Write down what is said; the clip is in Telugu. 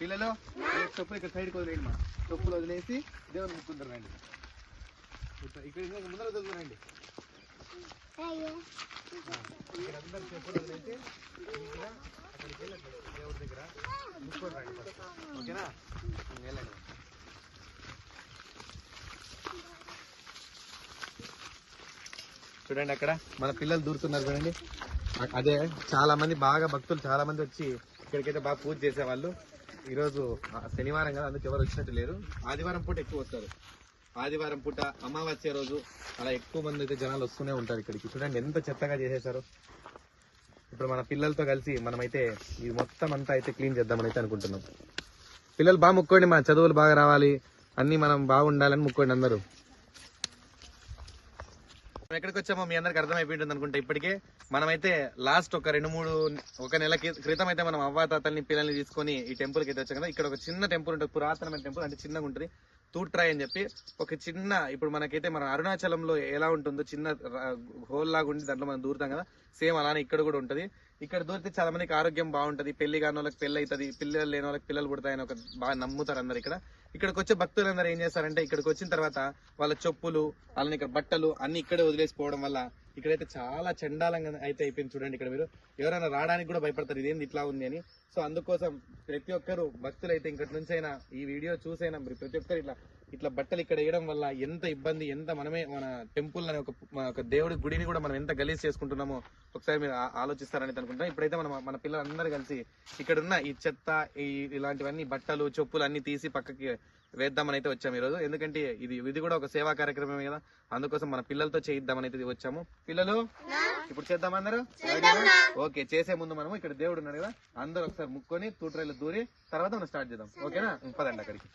పిల్లలు చెప్పులు ఇక్కడ సైడ్కి వదిలేయండి మా. చెప్పులు వదిలేసి దేవుని ముక్కుందరు రండి. ఇక్కడ ముందర వదులుతారండి ఇక్కడ అందరు చెప్పులు వదిలేసి అక్కడికి వెళ్ళండి. దేవుడి దగ్గర ముక్కొని రండి first. ఓకేనా? వెళ్ళండి. చూడండి అక్కడ మన పిల్లలు దూరుతున్నారు చూడండి. అదే చాలా మంది బాగా భక్తులు చాలా మంది వచ్చి ఇక్కడికైతే బాగా పూజ చేసేవాళ్ళు. ఈరోజు శనివారం కదా అందుకు ఎవరు వచ్చినట్టు లేరు. ఆదివారం పూట ఎక్కువ వస్తారు. ఆదివారం పూట అమావాస్య రోజు అలా ఎక్కువ మంది అయితే జనాలు వస్తూనే ఉంటారు ఇక్కడికి. చూడండి ఎంత చెత్తగా చేసేసారు ఇప్పుడు మన పిల్లలతో కలిసి మనమైతే ఇది మొత్తం అంతా అయితే క్లీన్ చేద్దామని అయితే అనుకుంటున్నాం. పిల్లలు బాగా ముక్కోండి మన చదువులు బాగా రావాలి. అన్నీ మనం బాగుండాలని ముక్కోండి అందరూ. ఎక్కడికి వచ్చామో మీ అందరికి అర్థమైపోయింటుంది అనుకుంటా ఇప్పటికే. మనమైతే లాస్ట్ ఒక రెండు మూడు ఒక నెల క్రితం అయితే మనం అవ్వాతాతల్ని పిల్లల్ని తీసుకొని ఈ టెంపుల్కి అయితే వచ్చాం కదా. ఇక్కడ ఒక చిన్న టెంపుల్ ఉంటుంది పురాతనమైన టెంపుల్ అంటే చిన్నగా ఉంటుంది. తూట్రాయ్ అని చెప్పి ఒక చిన్న ఇప్పుడు మనకైతే మన అరుణాచలంలో ఎలా ఉంటుందో చిన్న హోల్ లాగా ఉండి దాంట్లో మనం దూరుతాం కదా సేమ్ అలానే ఇక్కడ కూడా ఉంటుంది. ఇక్కడ దూరితే చాలా మందికి ఆరోగ్యం బాగుంటుంది పెళ్ళి కాని వాళ్ళకి పెళ్ళి అవుతుంది పిల్లలు లేని వాళ్ళకి పిల్లలు పుడతాయని ఒక బాగా నమ్ముతారు అందరు ఇక్కడ. ఇక్కడికి వచ్చే భక్తులందరూ ఏం చేస్తారంటే ఇక్కడికి వచ్చిన తర్వాత వాళ్ళ చెప్పులు వాళ్ళని ఇక్కడ బట్టలు అన్ని ఇక్కడే వదిలేసిపోవడం వల్ల ఇక్కడైతే చాలా చండాలంగా అయితే అయిపోయింది చూడండి ఇక్కడ మీరు. ఎవరైనా రావడానికి కూడా భయపడతారు ఇదేంది ఇట్లా ఉంది అని. సో అందుకోసం ప్రతి ఒక్కరు భక్తులు అయితే ఇంకటి నుంచి అయినా ఈ వీడియో చూసైనా మీరు ప్రతి ఒక్కరు ఇట్లా ఇట్లా బట్టలు ఇక్కడ వేయడం వల్ల ఎంత ఇబ్బంది ఎంత మనమే మన టెంపుల్ అనే ఒక మన ఒక దేవుడి గుడిని కూడా మనం ఎంత గలీజ్ చేసుకుంటున్నామో ఒకసారి మీరు ఆలోచిస్తారని అనుకుంటున్నాం. ఇప్పుడైతే మనం మన పిల్లలందరూ కలిసి ఇక్కడ ఉన్న ఈ చెత్త ఈ ఇలాంటివన్నీ బట్టలు చెప్పులు అన్ని తీసి పక్కకి వేద్దామని అయితే వచ్చాము ఈరోజు. ఎందుకంటే ఇది ఇది కూడా ఒక సేవా కార్యక్రమమే కదా. అందుకోసం మన పిల్లలతో చేయిద్దామని అయితే వచ్చాము. పిల్లలు ఇప్పుడు చేద్దాం అందరూ? ఓకే చేసే ముందు మనము ఇక్కడ దేవుడు ఉన్నాడు కదా. అందరూ ఒకసారి ముక్కొని తూట్రైలు దూరి తర్వాత మనం స్టార్ట్ చేద్దాం. ఓకేనా? పదండి అక్కడికి.